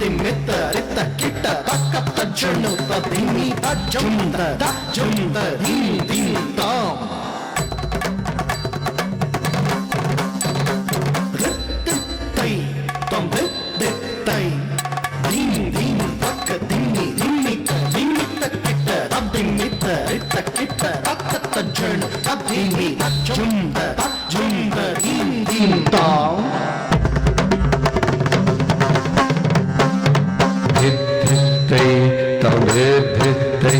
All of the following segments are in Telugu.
திமித்த அரித்த கிட்ட பக்கத்த செண்ணுத்த திமி தச்சுந்த தச்சுந்த திமி. திமித்தாம் ரித்தித்தை தொம் ரித்தித்தை திமி திமி பக்க திமி திமித்த திமித்த கிட்ட தம் திமித்த அரித்த கிட்ட பக்கத்த செண்ணுத்த திமி தச்சுந்த தச்சுந்த திமி. திமித்தாம் तमृद्धित्तै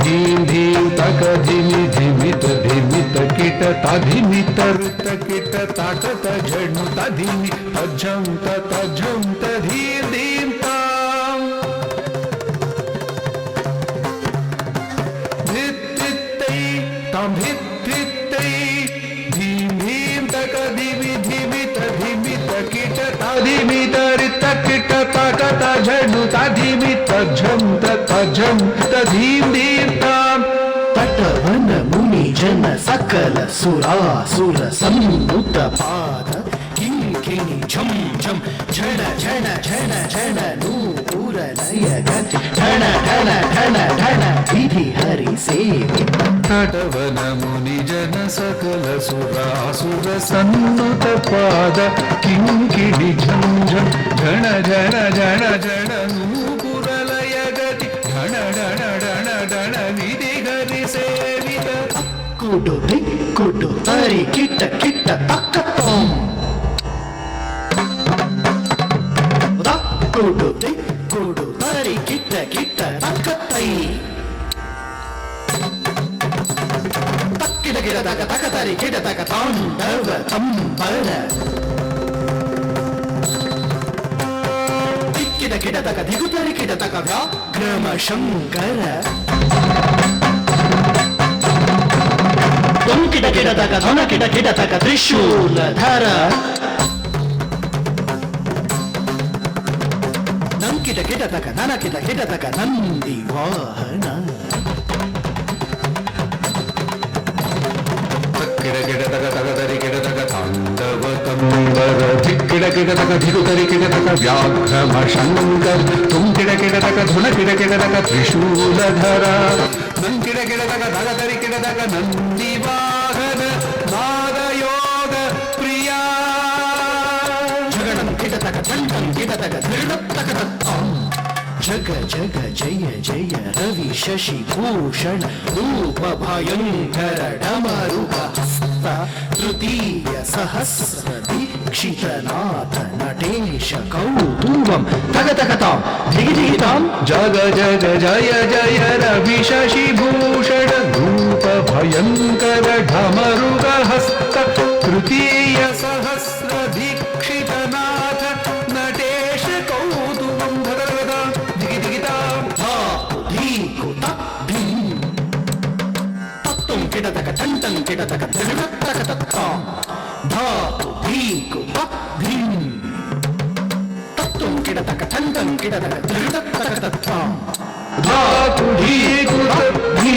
धीं धीं तक धिमि धिमित धिमित किट तधिमित ऋत किट ताटत झणु तधिमि तज्झं तज्झं तधीं धीं ताम् धित्धित्तै तमृद्धित्तै धीं धीं तक धिमि ऋत टिट तट तझु तधिमि तझं ततझं तधीं दीर्तां तटवन मुनि जन सकल सुरा सुर सम्मुत पाद किं किं झं झं झड झड झड झड విధి హరి సేవిత ముని జన సకల సురాసుర సన్నుత పాద కింకిడి ఝం ఝం ఝణ ఝణ ఝణ ఝణ నూపురలయ గతి ఢణ ఢణ ఢణ ఢణ విధి సేవిత కుడు కిట కిట తక్కతై తక్కిట కిట తక తక తరి కిట తక తాండవ తంబర దిక్కిట కిట తక దిగుతరి కిట తక వ్యాఘ్రమ శంకర దొంకిట కిడతక తగ తగ తరి కిడ తగ తాండవ తంబర ధిక్కిడ కిడ తగ ధిగుతరి కిడ తగ వ్యాఘ్రమ శంకర్. తుం కిడ కిడ తగ ధున కిడ కిడ తగ త్రిశూలధర. నం కిడ కిడ తగ తగ తరి కిడ తగ నంది వాహన. నాదయోగ ప్రియా. జగడం కిడతక దండం కిడతక దత్తం जग जग, जय जय, रवि, शशि, भूषण, रूप, भयंकर हस्त तृतीय सहस्र दीक्षितनाथ नटेश कौतुकम तग तगताम जिगि जग जग, जय जय, रवि, शशि, भूषण, रूप, भयंकर डमरुग हस्त, तृतीय తత్వం కిడతక దండం కిడతక తత్వం. ధాతు ధీకు భీం తత్వం కిడతక దండం కిడతక దృఢతక తత్వం. ధాతు ధీకు భీం